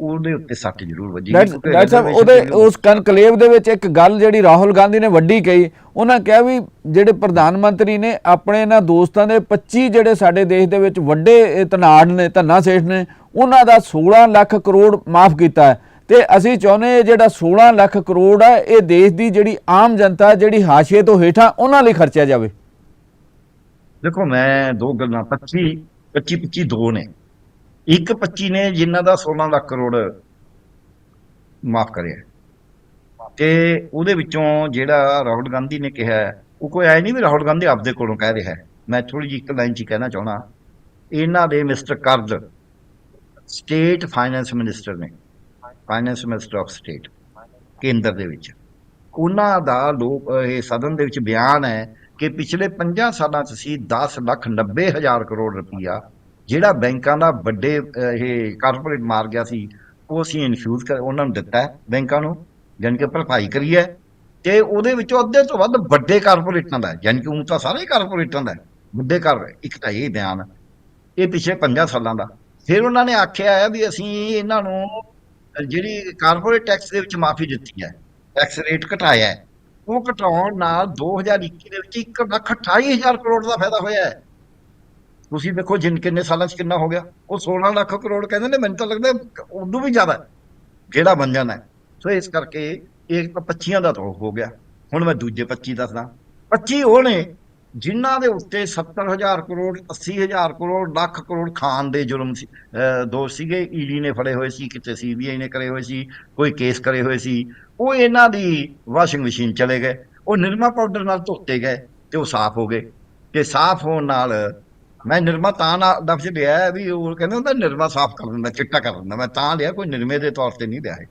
ਉਹਦੇ ਉੱਤੇ ਸੱਟ ਜ਼ਰੂਰ ਵੱਜੀ। ਡਾਕਟਰ ਸਾਹਿਬ ਉਹਦੇ ਉਸ ਕਨਕਲੇਵ ਦੇ ਵਿੱਚ ਇੱਕ ਗੱਲ ਜਿਹੜੀ ਰਾਹੁਲ ਗਾਂਧੀ ਨੇ ਵੱਡੀ ਕਹੀ ਉਹਨਾਂ ਕਿਹਾ ਵੀ ਜਿਹੜੇ ਪ੍ਰਧਾਨ ਮੰਤਰੀ ਨੇ ਆਪਣੇ ਇਹਨਾਂ ਦੋਸਤਾਂ ਦੇ 25 ਜਿਹੜੇ ਸਾਡੇ ਦੇਸ਼ ਦੇ ਵਿੱਚ ਵੱਡੇ ਧਨਾੜ ਨੇ ਧੰਨਾ ਸੇਠ ਨੇ ਉਹਨਾਂ ਦਾ 16 ਲੱਖ ਕਰੋੜ ਮਾਫ ਕੀਤਾ ਹੈ। ਤੇ ਅਸੀਂ ਚਾਹੁੰਦੇ ਜਿਹੜਾ 16 ਲੱਖ ਕਰੋੜ ਹੈ ਇਹ ਦੇਸ਼ ਦੀ ਜਿਹੜੀ ਆਮ ਜਨਤਾ ਜਿਹੜੀ ਹਾਸ਼ੀਏ ਤੋਂ ਹੇਠਾਂ ਉਹਨਾਂ ਲਈ ਖਰਚਿਆ ਜਾਵੇ। ਦੇਖੋ ਮੈਂ ਦੋ ਗੱਲਾਂ 25 25 25 ਦੋ ਨੇ। ਇੱਕ 25 ਨੇ ਜਿਨ੍ਹਾਂ ਦਾ 16 ਲੱਖ ਕਰੋੜ ਮਾਫ ਕਰਿਆ। ਤੇ ਉਹਦੇ ਵਿੱਚੋਂ ਜਿਹੜਾ ਰਾਹੁਲ ਗਾਂਧੀ ਨੇ ਕਿਹਾ, ਉਹ ਕੋਈ ਐ ਨਹੀਂ ਵੀ ਰਾਹੁਲ ਗਾਂਧੀ ਆਪਦੇ ਕੋਲੋਂ ਕਹਿ ਰਿਹਾ। ਮੈਂ ਥੋੜੀ ਜਿਹੀ ਇੱਕ ਲਾਈਨ ਚ ਕਹਿਣਾ ਚਾਹਣਾ ਇਹਨਾਂ ਦੇ ਮਿਸਟਰ ਕਰਜ਼ ਸਟੇਟ ਫਾਈਨੈਂਸ ਮਿਨਿਸਟਰ ਨੇ, ਫਾਈਨੈਂਸ ਮਿਨਿਸਟਰ ਆਫ ਸਟੇਟ, ਕੇਂਦਰ ਦੇ ਵਿੱਚ। ਉਹਨਾਂ ਦਾ ਲੋਕ, ਇਹ ਸਦਨ ਦੇ ਵਿੱਚ ਬਿਆਨ ਹੈ ਕਿ ਪਿਛਲੇ 50 ਸਾਲਾਂ 'ਚ ਸੀ 10 ਲੱਖ 90 ਹਜ਼ਾਰ ਕਰੋੜ ਰੁਪਈਆ ਜਿਹੜਾ ਬੈਂਕਾਂ ਦਾ ਵੱਡੇ ਇਹ ਕਾਰਪੋਰੇਟ ਮਾਰ ਗਿਆ ਸੀ, ਉਹ ਅਸੀਂ ਇਨਫਿਊਜ਼ ਕਰ, ਉਹਨਾਂ ਨੂੰ ਦਿੱਤਾ ਬੈਂਕਾਂ ਨੂੰ, ਜਾਣੀ ਕਿ ਭਰਪਾਈ ਕਰੀ ਹੈ ਤੇ ਉਹਦੇ ਵਿੱਚੋਂ ਅੱਧੇ ਤੋਂ ਵੱਧ ਵੱਡੇ ਕਾਰਪੋਰੇਟਾਂ ਦਾ ਹੈ। ਜਾਣੀ ਕਿ ਉਹ ਤਾਂ ਸਾਰੇ ਕਾਰਪੋਰੇਟਾਂ ਦਾ ਹੈ। ਵੱਡੇ ਕਰ ਇੱਕ ਤਾਂ ਇਹ ਬਿਆਨ ਇਹ ਪਿਛਲੇ 50 ਸਾਲਾਂ ਦਾ ਫਿਰ ਉਹਨਾਂ ਨੇ ਆਖਿਆ ਹੈ ਵੀ ਅਸੀਂ ਇਹਨਾਂ ਨੂੰ ਜਿਹੜੀ ਕਾਰਪੋਰੇਟ ਟੈਕਸ ਦੇ ਵਿੱਚ ਮਾਫੀ ਦਿੱਤੀ ਹੈ ਟੈਕਸ ਰੇਟ ਘਟਾਇਆ ਉਹ ਘਟਾਉਣ ਨਾਲ 2021 ਦੇ ਵਿੱਚ 1 ਲੱਖ 28 ਹਜ਼ਾਰ ਕਰੋੜ ਦਾ ਫਾਇਦਾ ਹੋਇਆ ਹੈ ਤੁਸੀਂ ਦੇਖੋ ਜਿੰਨ ਕਿੰਨੇ ਸਾਲਾਂ 'ਚ ਕਿੰਨਾ ਹੋ ਗਿਆ? ਉਹ 16 ਲੱਖ ਕਰੋੜ ਕਹਿੰਦੇ ਨੇ ਮੈਨੂੰ ਤਾਂ ਲੱਗਦਾ ਉਦੋਂ ਵੀ ਜ਼ਿਆਦਾ ਹੈ, ਜਿਹੜਾ ਬਣ ਜਾਣਾ ਹੈ। ਸੋ ਇਸ ਕਰਕੇ ਇਹ ਤਾਂ 25 ਦਾ ਤਾਂ ਹੋ ਗਿਆ। ਹੁਣ ਮੈਂ ਦੂਜੇ 25 ਦੱਸਦਾ। 25 ਉਹ ਨੇ ਜਿਨ੍ਹਾਂ ਦੇ ਉੱਤੇ 70000 ਕਰੋੜ 80000 ਕਰੋੜ ਲੱਖ ਕਰੋੜ ਖਾਨ ਦੇ ਜੁਰਮ ਸੀ ਦੋਸ਼ ਸੀਗੇ। ਈਡੀ ਨੇ ਫੜੇ ਹੋਏ ਸੀ ਕਿਤੇ ਸੀਬੀਆਈ ਨੇ ਕਰੇ ਹੋਏ ਸੀ ਕੋਈ ਕੇਸ ਕਰੇ ਹੋਏ ਸੀ। ਉਹ ਇਹਨਾਂ ਦੀ ਵਾਸ਼ਿੰਗ ਮਸ਼ੀਨ ਚਲੇ ਗਏ। ਉਹ ਨਿਰਮਾ ਪਾਊਡਰ ਨਾਲ ਧੋਤੇ ਗਏ ਤੇ ਉਹ ਸਾਫ਼ ਹੋ ਗਏ। ਤੇ ਸਾਫ਼ ਹੋਣ ਨਾਲ ਮੈਂ ਨਿਰਮਾ ਤਾਂ ਨਾ ਲਫ਼ਜ਼ ਲਿਆ ਵੀ ਉਹ ਕਹਿੰਦੇ ਹੁੰਦਾ ਨਿਰਮਾ ਸਾਫ਼ ਕਰ ਦਿੰਦਾ, ਚਿੱਟਾ ਕਰ ਦਿੰਦਾ। ਮੈਂ ਤਾਂ ਲਿਆ, ਕੋਈ ਨਿਰਮੇ ਦੇ ਤੌਰ ਤੇ ਨਹੀਂ ਲਿਆ ਹੈ।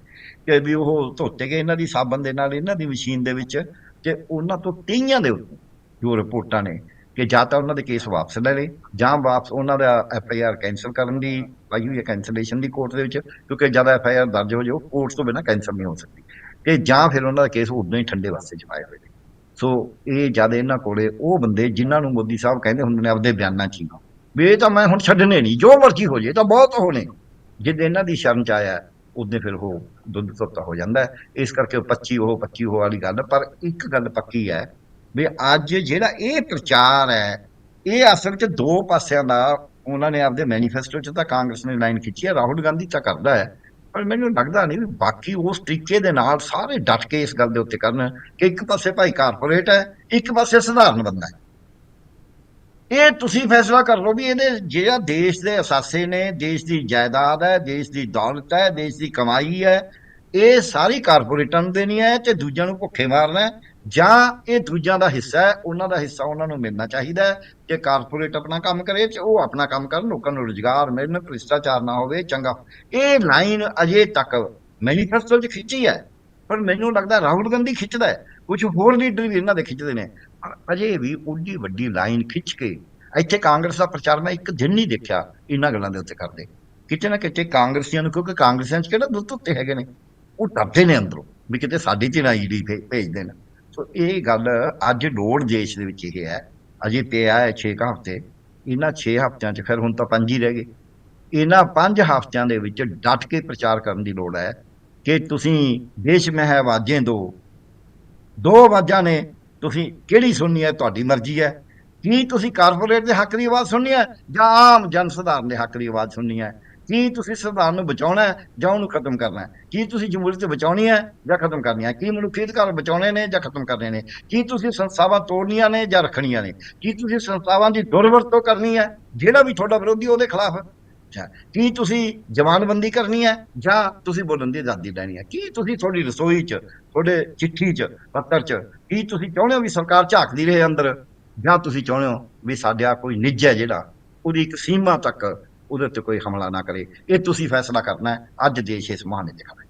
ਕਿ ਵੀ ਉਹ ਧੋਤੇ ਗਏ ਇਹਨਾਂ ਦੀ ਸਾਬਣ ਦੇ ਨਾਲ, ਇਹਨਾਂ ਦੀ ਮਸ਼ੀਨ ਦੇ ਵਿੱਚ ਤੇ ਉਹਨਾਂ ਤੋਂ ਤੀਆਂ ਦੇ ਉੱਤੇ ਜੋ ਰਿਪੋਰਟਾਂ ਨੇ ਕਿ ਜਾਂ ਤਾਂ ਉਹਨਾਂ ਦੇ ਕੇਸ ਵਾਪਸ ਲੈ ਲਏ, ਜਾਂ ਵਾਪਸ ਉਹਨਾਂ ਦਾ ਐਫ ਆਈ ਆਰ ਕੈਂਸਲ ਕਰਨ ਦੀ ਪਾਈ ਹੋਈ ਹੈ ਕੈਂਸਲੇਸ਼ਨ ਦੀ ਕੋਰਟ ਦੇ ਵਿੱਚ, ਕਿਉਂਕਿ ਜਦ ਐਫ ਆਈ ਆਰ ਦਰਜ ਹੋ ਜਾਓ ਕੋਰਟ ਤੋਂ ਬਿਨਾਂ ਕੈਂਸਲ ਨਹੀਂ ਹੋ ਸਕਦੀ। ਤੇ ਜਾਂ ਫਿਰ ਉਹਨਾਂ ਦਾ ਕੇਸ ਉਦੋਂ ਹੀ ਠੰਡੇ ਵਾਸਤੇ ਚ ਹੋਏ ਨੇ। ਸੋ ਇਹ ਜਦ ਇਹਨਾਂ ਕੋਲੇ, ਉਹ ਬੰਦੇ ਜਿਨ੍ਹਾਂ ਨੂੰ ਮੋਦੀ ਸਾਹਿਬ ਕਹਿੰਦੇ ਹੁੰਦੇ ਨੇ ਆਪਦੇ ਬਿਆਨਾਂ 'ਚ ਹੀ ਵੀ ਇਹ ਤਾਂ ਮੈਂ ਹੁਣ ਛੱਡਣੇ ਨਹੀਂ, ਜੋ ਮਰਜ਼ੀ ਹੋ ਜੇ ਤਾਂ ਬਹੁਤ ਹੋਣੇ ਜਿੱਦ ਇਹਨਾਂ ਦੀ ਸ਼ਰਨ 'ਚ ਆਇਆ, ਉਹਦੇ ਫਿਰ ਉਹ ਦੁੱਧ ਧੋਤਾ ਹੋ ਜਾਂਦਾ ਇਸ ਕਰਕੇ ਉਹ 25 ਉਹ 25 ਉਹ ਵਾਲੀ ਗੱਲ ਪਰ ਇੱਕ ਗੱਲ ਪੱਕੀ ਹੈ ਵੀ ਅੱਜ ਜਿਹੜਾ ਇਹ ਪ੍ਰਚਾਰ ਹੈ, ਇਹ ਅਸਲ 'ਚ ਦੋ ਪਾਸਿਆਂ ਦਾ, ਉਹਨਾਂ ਨੇ ਆਪਦੇ ਮੈਨੀਫੈਸਟੋ 'ਚ ਤਾਂ ਕਾਂਗਰਸ ਨੇ ਲਾਈਨ ਖਿੱਚੀ ਹੈ, ਰਾਹੁਲ ਗਾਂਧੀ ਤਾਂ ਕਰਦਾ ਹੈ। ਪਰ ਮੈਨੂੰ ਲੱਗਦਾ ਨਹੀਂ ਵੀ ਬਾਕੀ ਉਸ ਤਰੀਕੇ ਦੇ ਨਾਲ ਸਾਰੇ ਡਟ ਕੇ ਇਸ ਗੱਲ ਦੇ ਉੱਤੇ ਕਰਨ ਕਿ ਇੱਕ ਪਾਸੇ ਭਾਈ ਕਾਰਪੋਰੇਟ ਹੈ, ਇੱਕ ਪਾਸੇ ਸਧਾਰਨ ਬੰਦਾ ਹੈ। ਇਹ ਤੁਸੀਂ ਫੈਸਲਾ ਕਰ ਲਓ ਵੀ ਇਹਦੇ ਜਿਹੜਾ ਦੇਸ਼ ਦੇ ਅਸਾਸੇ ਨੇ, ਦੇਸ਼ ਦੀ ਜਾਇਦਾਦ ਹੈ, ਦੇਸ਼ ਦੀ ਦੌਲਤ ਹੈ, ਦੇਸ਼ ਦੀ ਕਮਾਈ ਹੈ, ਇਹ ਸਾਰੀ ਕਾਰਪੋਰੇਟਾਂ ਨੂੰ ਦੇਣੀ ਹੈ ਤੇ ਦੂਜਿਆਂ ਨੂੰ ਭੁੱਖੇ ਮਾਰਨਾ ਹੈ। ਜਾਂ ਇਹ ਦੂਜਿਆਂ ਦਾ ਹਿੱਸਾ ਹੈ, ਉਹਨਾਂ ਦਾ ਹਿੱਸਾ ਉਹਨਾਂ ਨੂੰ ਮਿਲਣਾ ਚਾਹੀਦਾ ਹੈ ਕਿ ਕਾਰਪੋਰੇਟ ਆਪਣਾ ਕੰਮ ਕਰੇ ਤੇ ਉਹ ਆਪਣਾ ਕੰਮ ਕਰਨ, ਲੋਕਾਂ ਨੂੰ ਰੁਜ਼ਗਾਰ ਮਿਲਣ, ਭ੍ਰਿਸ਼ਟਾਚਾਰ ਨਾ ਹੋਵੇ, ਚੰਗਾ। ਇਹ ਲਾਈਨ ਅਜੇ ਤੱਕ ਮੈਨੀਫੈਸਟੋ 'ਚ ਖਿੱਚੀ ਹੈ, ਪਰ ਮੈਨੂੰ ਲੱਗਦਾ ਰਾਹੁਲ ਗਾਂਧੀ ਖਿੱਚਦਾ ਹੈ। ਕੁਝ ਹੋਰ ਲੀਡਰ ਵੀ ਇਹਨਾਂ ਦੇ ਖਿੱਚਦੇ ਨੇ। ਪਰ ਅਜੇ ਵੀ ਉੱਡੀ ਵੱਡੀ ਲਾਈਨ ਖਿੱਚ ਕੇ ਇੱਥੇ ਕਾਂਗਰਸ ਦਾ ਪ੍ਰਚਾਰ ਮੈਂ ਇੱਕ ਦਿਨ ਨਹੀਂ ਦੇਖਿਆ ਇਹਨਾਂ ਗੱਲਾਂ ਦੇ ਉੱਤੇ ਕਰਦੇ। ਕਿਤੇ ਨਾ ਕਿਤੇ ਕਾਂਗਰਸੀਆਂ ਨੂੰ, ਕਿਉਂਕਿ ਕਾਂਗਰਸੀਆਂ 'ਚ ਕਿਹੜਾ ਦੁੱਧ ਉੱਤੇ ਹੈਗੇ ਨੇ? ਉਹ ਡਰਦੇ ਨੇ ਅੰਦਰੋਂ ਵੀ ਕਿਤੇ ਸਾਡੀ ਚ ਨਾ ਈਡੀ ਭੇਜ ਦੇਣ ਸੋ ਇਹ ਗੱਲ ਅੱਜ ਲੋੜ ਦੇਸ਼ ਦੇ ਵਿੱਚ ਇਹ ਹੈ। ਅਜੇ ਪਿਆ ਹੈ 6 ਹਫ਼ਤੇ। ਇਹਨਾਂ 6 ਹਫ਼ਤਿਆਂ 'ਚ ਫਿਰ ਹੁਣ ਤਾਂ ਪੰਜ ਹੀ ਰਹਿ ਗਏ। ਇਹਨਾਂ ਪੰਜ ਹਫ਼ਤਿਆਂ ਦੇ ਵਿੱਚ ਡਟ ਕੇ ਪ੍ਰਚਾਰ ਕਰਨ ਦੀ ਲੋੜ ਹੈ ਕਿ ਤੁਸੀਂ ਦੇਸ਼ ਮਹਿ ਆਵਾਜ਼ਾਂ ਦੋ। ਦੋ ਆਵਾਜ਼ਾਂ ਨੇ, ਤੁਸੀਂ ਕਿਹੜੀ ਸੁਣਨੀ ਹੈ? ਤੁਹਾਡੀ ਮਰਜ਼ੀ ਹੈ। ਕੀ ਤੁਸੀਂ ਕਾਰਪੋਰੇਟ ਦੇ ਹੱਕ ਦੀ ਆਵਾਜ਼ ਸੁਣਨੀ ਹੈ ਜਾਂ ਆਮ ਜਨ ਸਧਾਰਨ ਦੇ ਹੱਕ ਦੀ ਆਵਾਜ਼ ਸੁਣਨੀ ਹੈ? ਕੀ ਤੁਸੀਂ ਸੰਵਿਧਾਨ ਨੂੰ ਬਚਾਉਣਾ ਹੈ ਜਾਂ ਉਹਨੂੰ ਖਤਮ ਕਰਨਾ ਹੈ? ਕੀ ਤੁਸੀਂ ਜਮਹੂਰੀਅਤ ਬਚਾਉਣੀ ਹੈ ਜਾਂ ਖਤਮ ਕਰਨੀ ਹੈ? ਕੀ ਮਨੁੱਖੀ ਅਧਿਕਾਰ ਬਚਾਉਣੇ ਨੇ ਜਾਂ ਖਤਮ ਕਰਨੇ ਨੇ? ਕੀ ਤੁਸੀਂ ਸੰਸਥਾਵਾਂ ਤੋੜਨੀਆਂ ਨੇ ਜਾਂ ਰੱਖਣੀਆਂ ਨੇ? ਕੀ ਤੁਸੀਂ ਸੰਸਥਾਵਾਂ ਦੀ ਦੁਰਵਰਤੋਂ ਕਰਨੀ ਹੈ? ਜਿਹੜਾ ਵੀ ਤੁਹਾਡਾ ਵਿਰੋਧੀ ਉਹਦੇ ਖਿਲਾਫ। ਅੱਛਾ, ਕੀ ਤੁਸੀਂ ਜ਼ਮਾਨਬੰਦੀ ਕਰਨੀ ਹੈ ਜਾਂ ਤੁਸੀਂ ਬੋਲਣ ਦੀ ਆਜ਼ਾਦੀ ਲੈਣੀ ਹੈ? ਕੀ ਤੁਸੀਂ ਤੁਹਾਡੀ ਰਸੋਈ 'ਚ, ਤੁਹਾਡੇ ਚਿੱਠੀ 'ਚ, ਪੱਤਰ 'ਚ, ਕੀ ਤੁਸੀਂ ਚਾਹੁੰਦੇ ਹੋ ਵੀ ਸਰਕਾਰ ਝਾਕਦੀ ਰਹੇ ਅੰਦਰ? ਜਾਂ ਤੁਸੀਂ ਚਾਹੁੰਦੇ ਹੋ ਵੀ ਸਾਡਾ ਕੋਈ ਨਿੱਜ ਹੈ ਜਿਹੜਾ? ਉਹਦੀ ਇੱਕ ਸੀਮਾ ਤੱਕ ਉਹਦੇ ਉੱਤੇ ਕੋਈ ਹਮਲਾ ਨਾ ਕਰੇ। ਇਹ ਤੁਸੀਂ ਫੈਸਲਾ ਕਰਨਾ ਅੱਜ ਦੇਸ਼ ਇਸ ਮਹਾਨੇ ਤੇ ਖੜਾ